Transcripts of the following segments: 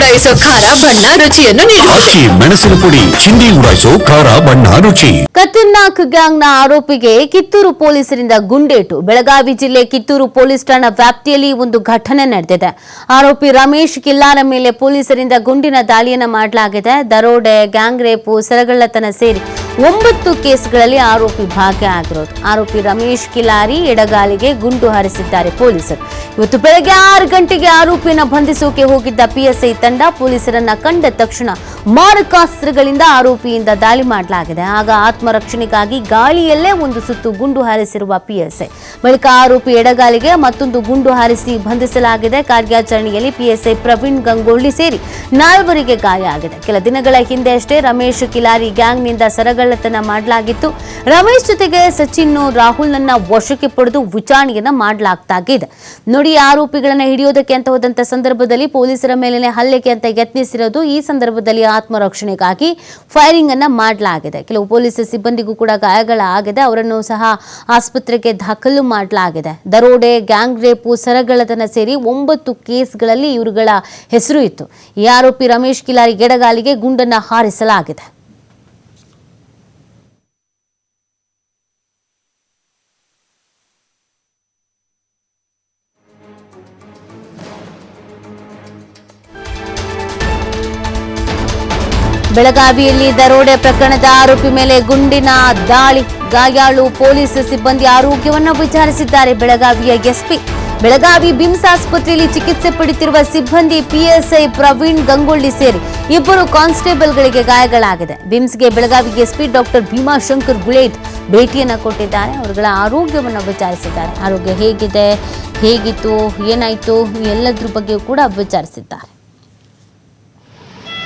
ಉಡಾಯಿಸೋ ಖಾರ ಬಣ್ಣ ರುಚಿಯನ್ನು ನೀಡುತ್ತದೆ ಮೆಣಸಿನ ಪುಡಿ ಚಿಂದಿ ಉಡಾಯಿಸೋ ಖಾರ ಬಣ್ಣ ರುಚಿ. ಖತರ್ನಾಕ್ ಗ್ಯಾಂಗ್ನ ಆರೋಪಿಗೆ ಕಿತ್ತೂರು ಪೊಲೀಸರಿಂದ ಗುಂಡೇಟು. ಬೆಳಗಾವಿ ಜಿಲ್ಲೆ ಕಿತ್ತೂರು ಪೊಲೀಸ್ ಠಾಣಾ ವ್ಯಾಪ್ತಿಯಲ್ಲಿ ಒಂದು ಘಟನೆ ನಡೆದಿದೆ. ಆರೋಪಿ ರಮೇಶ್ ಕಿಲ್ಲಾರ ಮೇಲೆ ಪೊಲೀಸರಿಂದ ಗುಂಡಿನ ದಾಳಿಯನ್ನು ಮಾಡಲಾಗಿದೆ. ದರೋಡೆ ಗ್ಯಾಂಗ್ ರೇಪು ಸರಗಳ್ಳತನ ಸೇರಿ ಒಂಬತ್ತು ಕೇಸ್ಗಳಲ್ಲಿ ಆರೋಪಿ ಭಾಗಿಯಾಗಿರೋದು ಆರೋಪಿ ರಮೇಶ್ ಕಿಲಾರಿ ಎಡಗಾಲಿಗೆ ಗುಂಡು ಹಾರಿಸಿದ್ದಾರೆ ಪೊಲೀಸರು. ಇವತ್ತು ಬೆಳಗ್ಗೆ ಆರು ಗಂಟೆಗೆ ಆರೋಪಿಯನ್ನು ಬಂಧಿಸೋಕೆ ಹೋಗಿದ್ದ ಪಿಎಸ್ಐ ತಂಡ ಪೊಲೀಸರನ್ನ ಕಂಡ ತಕ್ಷಣ ಮಾರಕಾಸ್ತ್ರಗಳಿಂದ ಆರೋಪಿಯಿಂದ ದಾಳಿ ಮಾಡಲಾಗಿದೆ. ಆಗ ಆತ್ಮರಕ್ಷಣೆಗಾಗಿ ಗಾಳಿಯಲ್ಲೇ ಒಂದು ಸುತ್ತು ಗುಂಡು ಹಾರಿಸಿರುವ ಪಿಎಸ್ಐ. ಬಳಿಕ ಆರೋಪಿ ಎಡಗಾಲಿಗೆ ಮತ್ತೊಂದು ಗುಂಡು ಹಾರಿಸಿ ಬಂಧಿಸಲಾಗಿದೆ. ಕಾರ್ಯಾಚರಣೆಯಲ್ಲಿ ಪಿಎಸ್ಐ ಪ್ರವೀಣ್ ಗಂಗೊಳ್ಳಿ ಸೇರಿ ನಾಲ್ವರಿಗೆ ಗಾಯ ಆಗಿದೆ. ಕೆಲ ದಿನಗಳ ಹಿಂದೆ ಅಷ್ಟೇ ರಮೇಶ್ ಕಿಲಾರಿ ಗ್ಯಾಂಗ್ನಿಂದ ಸರಗಳ್ಳತನ ಮಾಡಲಾಗಿತ್ತು. ರಮೇಶ್ ಜೊತೆಗೆ ಸಚಿನ್ ರಾಹುಲ್ನನ್ನ ವಶಕ್ಕೆ ಪಡೆದು ವಿಚಾರಣೆಯನ್ನ ಮಾಡಲಾಗ್ತಾಗಿದೆ. ನೋಡಿ ಆರೋಪಿಗಳನ್ನ ಹಿಡಿಯೋದಕ್ಕೆ ಅಂತ ಹೋದಂತ ಸಂದರ್ಭದಲ್ಲಿ ಪೊಲೀಸರ ಮೇಲಿನ ಹಲ್ಲೆಗೆ ಅಂತ ಯತ್ನಿಸಿರೋದು ಈ ಸಂದರ್ಭದಲ್ಲಿ ಆತ್ಮರಕ್ಷಣೆಗಾಗಿ ಫೈರಿಂಗ್ ಅನ್ನ ಮಾಡಲಾಗಿದೆ. ಕೆಲವು ಪೊಲೀಸ್ ಸಿಬ್ಬಂದಿಗೂ ಕೂಡ ಗಾಯಗಳಾಗಿದೆ. ಅವರನ್ನು ಸಹ ಆಸ್ಪತ್ರೆಗೆ ದಾಖಲು ಮಾಡಲಾಗಿದೆ. ದರೋಡೆ, ಗ್ಯಾಂಗ್ ರೇಪು ಸರಗಳತನ ಸೇರಿ ಒಂಬತ್ತು ಕೇಸ್ಗಳಲ್ಲಿ ಇವರುಗಳ ಹೆಸರು ಇತ್ತು. ಈ ಆರೋಪಿ ರಮೇಶ್ ಕಿಲಾರಿ ಗೆಡಗಾಲಿಗೆ ಗುಂಡನ್ನ ಹಾರಿಸಲಾಗಿದೆ. ಬೆಳಗಾವಿಯಲ್ಲಿ ದರೋಡೆ ಪ್ರಕರಣದ ಆರೋಪಿ ಮೇಲೆ ಗುಂಡಿನ ದಾಳಿ. ಗಾಯಾಳು ಪೊಲೀಸ್ ಸಿಬ್ಬಂದಿ ಆರೋಗ್ಯವನ್ನು ವಿಚಾರಿಸಿದ್ದಾರೆ. ಬೆಳಗಾವಿಯ ಎಸ್ಪಿ, ಬೆಳಗಾವಿ ಬಿಮ್ಸ್ ಆಸ್ಪತ್ರೆಯಲ್ಲಿ ಚಿಕಿತ್ಸೆ ಪಡೆಯುತ್ತಿರುವ ಸಿಬ್ಬಂದಿ ಪಿಎಸ್ಐ ಪ್ರವೀಣ್ ಗಂಗೊಳ್ಳಿ ಸೇರಿ ಇಬ್ಬರು ಕಾನ್ಸ್ಟೇಬಲ್ಗಳಿಗೆ ಗಾಯಗಳಾಗಿದೆ. ಬಿಮ್ಸ್ಗೆ ಬೆಳಗಾವಿ ಎಸ್ಪಿ ಡಾಕ್ಟರ್ ಭೀಮಾಶಂಕರ್ ಗುಳೇಟ್ ಭೇಟಿಯನ್ನು ಕೊಟ್ಟಿದ್ದಾರೆ. ಅವರುಗಳ ಆರೋಗ್ಯವನ್ನು ವಿಚಾರಿಸಿದ್ದಾರೆ. ಆರೋಗ್ಯ ಹೇಗಿದೆ, ಹೇಗಿತ್ತು, ಏನಾಯಿತು, ಎಲ್ಲದ್ರ ಬಗ್ಗೆಯೂ ಕೂಡ ವಿಚಾರಿಸಿದ್ದಾರೆ.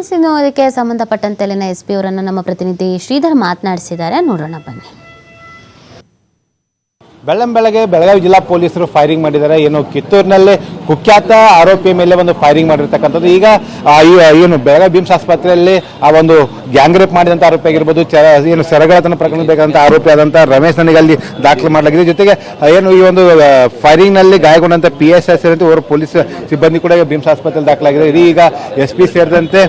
ಎಸ್, ಇನ್ನು ಅದಕ್ಕೆ ಸಂಬಂಧಪಟ್ಟಂತೆಲ್ಲಿನ ಎಸ್ ಪಿ ಅವರನ್ನು ನಮ್ಮ ಪ್ರತಿನಿಧಿ ಶ್ರೀಧರ್ ಮಾತನಾಡಿಸಿದ್ದಾರೆ. ನೋಡೋಣ ಬನ್ನಿ. ಬೆಳ್ಳಂ ಬೆಳಗ್ಗೆ ಬೆಳಗಾವಿ ಜಿಲ್ಲಾ ಪೊಲೀಸರು ಫೈರಿಂಗ್ ಮಾಡಿದ್ದಾರೆ. ಏನು ಕಿತ್ತೂರಿನಲ್ಲಿ ಕುಖ್ಯಾತ ಆರೋಪಿಯ ಮೇಲೆ ಒಂದು ಫೈರಿಂಗ್ ಮಾಡಿರ್ತಕ್ಕಂಥದ್ದು. ಈಗ ಏನು ಬೆಳಗಾವಿ ಬಿಮ್ಸ್ ಆಸ್ಪತ್ರೆಯಲ್ಲಿ, ಆ, ಒಂದು ಗ್ಯಾಂಗ್ ರೇಪ್ ಮಾಡಿದಂಥ ಆರೋಪಿ ಆಗಿರ್ಬೋದು ಏನು ಸೆರಗಳತನ ಪ್ರಕರಣ ಬೇಕಾದಂಥ ಆರೋಪಿ ಆದಂಥ ರಮೇಶ್ ನನಗೆ ಅಲ್ಲಿ ದಾಖಲು ಮಾಡಲಾಗಿದೆ. ಜೊತೆಗೆ ಏನು ಈ ಒಂದು ಫೈರಿಂಗ್ನಲ್ಲಿ ಗಾಯಗೊಂಡಂಥ ಪಿ ಎಸ್ ಐ ಸೇರಿದಂತೆ ಓರ್ವ ಪೊಲೀಸ್ ಸಿಬ್ಬಂದಿ ಕೂಡ ಭೀಮ್ಸ್ ಆಸ್ಪತ್ರೆಯಲ್ಲಿ ದಾಖಲಾಗಿದೆ. ಇದು ಈಗ ಎಸ್ ಪಿ ಸೇರಿದಂತೆ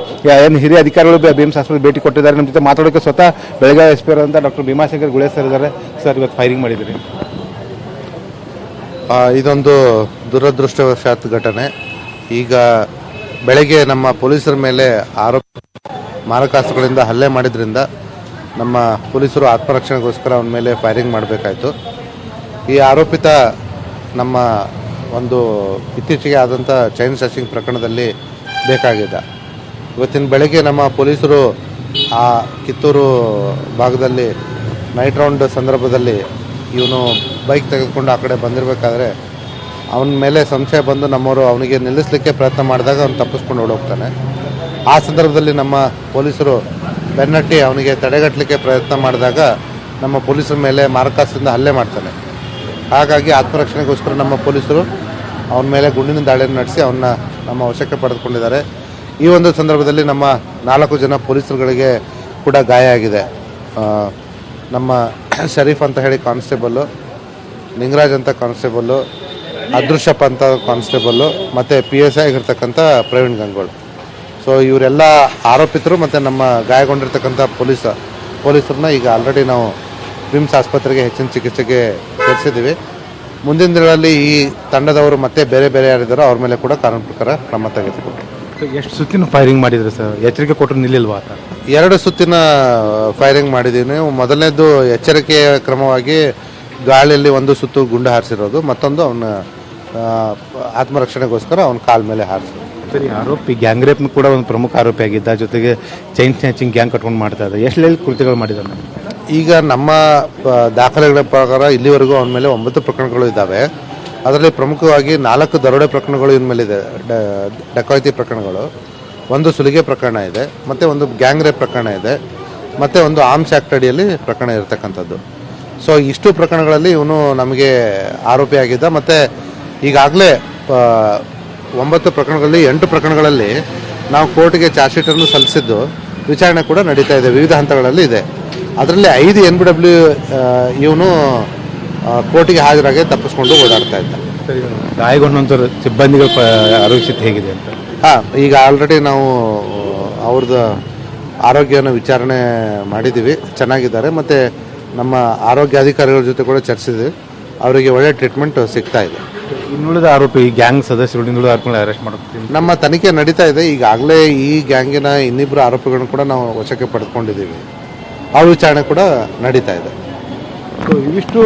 ಏನು ಹಿರಿಯ ಅಧಿಕಾರಿಗಳು ಭೀಮ್ಸ್ ಆಸ್ಪತ್ರೆ ಭೇಟಿ ಕೊಟ್ಟಿದ್ದಾರೆ. ನಮ್ಮ ಜೊತೆ ಮಾತಾಡೋಕ್ಕೆ ಸ್ವತಃ Belagavi S P ಅವರಂತ doctor Bhimashankar Gule sir sir, ಇವತ್ತು ಫೈರಿಂಗ್ ಮಾಡಿದ್ದೀರಿ. ಇದೊಂದು ದುರದೃಷ್ಟವಶಾತ್ ಘಟನೆ. ಈಗ ಬೆಳಗ್ಗೆ ನಮ್ಮ ಪೊಲೀಸರ ಮೇಲೆ ಆರೋಪ ಮಾರಕಾಸ್ತ್ರಗಳಿಂದ ಹಲ್ಲೆ ಮಾಡಿದ್ರಿಂದ ನಮ್ಮ ಪೊಲೀಸರು ಆತ್ಮರಕ್ಷಣೆಗೋಸ್ಕರ ಅವನ ಮೇಲೆ ಫೈರಿಂಗ್ ಮಾಡಬೇಕಾಯಿತು. ಈ ಆರೋಪಿತ ನಮ್ಮ ಒಂದು ಇತ್ತೀಚೆಗೆ ಆದಂಥ ಚೈನ್ ಸ್ನಾಚಿಂಗ್ ಪ್ರಕರಣದಲ್ಲಿ ಬೇಕಾಗಿದ್ದ. ಇವತ್ತಿನ ಬೆಳಗ್ಗೆ ನಮ್ಮ ಪೊಲೀಸರು ಆ ಕಿತ್ತೂರು ಭಾಗದಲ್ಲಿ ನೈಟ್ ರೌಂಡ್ ಸಂದರ್ಭದಲ್ಲಿ ಇವನು ಬೈಕ್ ತೆಗೆದುಕೊಂಡು ಆ ಕಡೆ ಬಂದಿರಬೇಕಾದ್ರೆ ಅವನ ಮೇಲೆ ಸಂಶಯ ಬಂದು ನಮ್ಮವರು ಅವನಿಗೆ ನಿಲ್ಲಿಸಲಿಕ್ಕೆ ಪ್ರಯತ್ನ ಮಾಡಿದಾಗ ಅವನು ತಪ್ಪಿಸ್ಕೊಂಡು ಓಡೋಗ್ತಾನೆ. ಆ ಸಂದರ್ಭದಲ್ಲಿ ನಮ್ಮ ಪೊಲೀಸರು ಬೆನ್ನಟ್ಟಿ ಅವನಿಗೆ ತಡೆಗಟ್ಟಲಿಕ್ಕೆ ಪ್ರಯತ್ನ ಮಾಡಿದಾಗ ನಮ್ಮ ಪೊಲೀಸರ ಮೇಲೆ ಮಾರಕಾಸ್ತ್ರದಿಂದ ಹಲ್ಲೆ ಮಾಡ್ತಾನೆ. ಹಾಗಾಗಿ ಆತ್ಮರಕ್ಷಣೆಗೋಸ್ಕರ ನಮ್ಮ ಪೊಲೀಸರು ಅವನ ಮೇಲೆ ಗುಂಡಿನ ದಾಳಿಯನ್ನು ನಡೆಸಿ ಅವನ್ನ ನಮ್ಮ ವಶಕ್ಕೆ ಪಡೆದುಕೊಂಡಿದ್ದಾರೆ. ಈ ಒಂದು ಸಂದರ್ಭದಲ್ಲಿ ನಮ್ಮ ನಾಲ್ಕು ಜನ ಪೊಲೀಸರುಗಳಿಗೆ ಕೂಡ ಗಾಯ ಆಗಿದೆ. ನಮ್ಮ ಶರೀಫ್ ಅಂತ ಹೇಳಿ ಕಾನ್ಸ್ಟೇಬಲ್ಲು ಲಿಂಗರಾಜ್ ಅಂತ ಕಾನ್ಸ್ಟೇಬಲ್ಲು, ಅದೃಶ್ಯಪ್ಪ ಅಂತ ಕಾನ್ಸ್ಟೇಬಲ್ಲು, ಮತ್ತು ಪಿ ಎಸ್ ಐ ಆಗಿರ್ತಕ್ಕಂಥ ಪ್ರವೀಣ್ ಗಂಗೋಳ್. ಸೊ ಇವರೆಲ್ಲ ಆರೋಪಿತರು ಮತ್ತು ನಮ್ಮ ಗಾಯಗೊಂಡಿರ್ತಕ್ಕಂಥ ಪೊಲೀಸ, ಪೊಲೀಸರನ್ನ ಈಗ ಆಲ್ರೆಡಿ ನಾವು ವಿಮ್ಸ್ ಆಸ್ಪತ್ರೆಗೆ ಹೆಚ್ಚಿನ ಚಿಕಿತ್ಸೆಗೆ ಸೇರಿಸಿದ್ದೀವಿ. ಮುಂದಿನ ದಿನಗಳಲ್ಲಿ ಈ ತಂಡದವರು ಮತ್ತೆ ಬೇರೆ ಬೇರೆ ಯಾರಿದ್ದಾರೋ ಅವ್ರ ಮೇಲೆ ಕೂಡ ಕಾನೂನು ಪ್ರಕಾರ ಕ್ರಮ ತೆಗೆದುಕೊಂಡು ಎಷ್ಟು ಸುತ್ತಿನ ಫೈರಿಂಗ್ ಮಾಡಿದ್ರು ಸರ್? ಎಚ್ಚರಿಕೆ ಕೊಟ್ಟರು ನಿಲ್ಲಿಲ್ವಾ ಆತ ಎರಡು ಸುತ್ತಿನ ಫೈರಿಂಗ್ ಮಾಡಿದ್ದೀನಿ. ಮೊದಲನೇದು ಎಚ್ಚರಿಕೆಯ ಕ್ರಮವಾಗಿ ಗಾಳಿಯಲ್ಲಿ ಒಂದು ಸುತ್ತು ಗುಂಡು ಹಾರಿಸಿರೋದು ಮತ್ತೊಂದು ಅವನ ಆತ್ಮರಕ್ಷಣೆಗೋಸ್ಕರ ಅವನ ಕಾಲ ಮೇಲೆ ಹಾರಿಸಿರೋದು. ಸರಿ ಆರೋಪಿ ಗ್ಯಾಂಗ್ ರೇಪ್ನು ಕೂಡ ಒಂದು ಪ್ರಮುಖ ಆರೋಪಿ ಆಗಿದ್ದ ಜೊತೆಗೆ ಚೈನ್ ಸ್ನ್ಯಾಚಿಂಗ್ ಗ್ಯಾಂಗ್ ಕಟ್ಕೊಂಡು ಮಾಡ್ತಾ ಇದ್ದ ಎಷ್ಟು ಕೃತ್ಯಗಳು ಮಾಡಿದ್ದಾನೆ ಈಗ ನಮ್ಮ ದಾಖಲೆಗಳ ಪ್ರಕಾರ ಇಲ್ಲಿವರೆಗೂ ಅವನ ಮೇಲೆ ಒಂಬತ್ತು ಪ್ರಕರಣಗಳು ಇದ್ದಾವೆ. ಅದರಲ್ಲಿ ಪ್ರಮುಖವಾಗಿ ನಾಲ್ಕು ದರೋಡೆ ಪ್ರಕರಣಗಳು ಇನ್ಮೇಲಿದೆ. ಡಕಾಯಿತಿ ಪ್ರಕರಣಗಳು. ಒಂದು ಸುಲಿಗೆ ಪ್ರಕರಣ ಇದೆ, ಮತ್ತು ಒಂದು ಗ್ಯಾಂಗ್ ರೇಪ್ ಪ್ರಕರಣ ಇದೆ, ಮತ್ತು ಒಂದು ಆರ್ಮ್ಸ್ ಆ್ಯಕ್ಟ್ ಅಡಿಯಲ್ಲಿ ಪ್ರಕರಣ ಇರತಕ್ಕಂಥದ್ದು. ಸೊ, ಇಷ್ಟು ಪ್ರಕರಣಗಳಲ್ಲಿ ಇವನು ನಮಗೆ ಆರೋಪಿಯಾಗಿದ್ದ ಮತ್ತು ಈಗಾಗಲೇ ಒಂಬತ್ತು ಪ್ರಕರಣಗಳಲ್ಲಿ, ಎಂಟು ಪ್ರಕರಣಗಳಲ್ಲಿ ನಾವು ಕೋರ್ಟ್ಗೆ ಚಾರ್ಜ್ ಶೀಟನ್ನು ಸಲ್ಲಿಸಿದ್ದು, ವಿಚಾರಣೆ ಕೂಡ ನಡೀತಾ ಇದೆ, ವಿವಿಧ ಹಂತಗಳಲ್ಲಿ ಇದೆ. ಅದರಲ್ಲಿ ಐದು ಎನ್ ಬಿ ಡಬ್ಲ್ಯೂ ಇವನು ಕೋರ್ಟಿಗೆ ಹಾಜರಾಗಿ ತಪ್ಪಿಸ್ಕೊಂಡು ಓಡಾಡ್ತಾ ಇದ್ದ. ಗಾಯಗೊಂಡಂಥವ್ರು ಸಿಬ್ಬಂದಿಗಳ ಆರೋಗ್ಯ ಹೇಗಿದೆ ಅಂತ? ಹಾಂ ಈಗ ಆಲ್ರೆಡಿ ನಾವು ಅವ್ರದ್ದು ಆರೋಗ್ಯನ ವಿಚಾರಣೆ ಮಾಡಿದ್ದೀವಿ ಚೆನ್ನಾಗಿದ್ದಾರೆ ಮತ್ತು ನಮ್ಮ ಆರೋಗ್ಯ ಅಧಿಕಾರಿಗಳ ಜೊತೆ ಕೂಡ ಚರ್ಚಿಸಿದ್ವಿ. ಅವರಿಗೆ ಒಳ್ಳೆ ಟ್ರೀಟ್ಮೆಂಟ್ ಸಿಗ್ತಾ ಇದೆ. ಇನ್ನುಳಿದ ಆರೋಪಿ ಗ್ಯಾಂಗ್ ಸದಸ್ಯರು ಇನ್ನುಳಿದ ಆರೋಪಿಗಳನ್ನ ಅರೆಸ್ಟ್ ಮಾಡ್ತೀವಿ ನಮ್ಮ ತನಿಖೆ ನಡೀತಾ ಇದೆ ಈಗಾಗಲೇ ಈ ಗ್ಯಾಂಗಿನ ಇನ್ನಿಬ್ಬರು ಆರೋಪಿಗಳನ್ನು ಕೂಡ ನಾವು ವಶಕ್ಕೆ ಪಡೆದುಕೊಂಡಿದ್ದೀವಿ. ಆ ವಿಚಾರಣೆ ಕೂಡ ನಡೀತಾ ಇದೆ. ಸೊ ಇವಿಷ್ಟು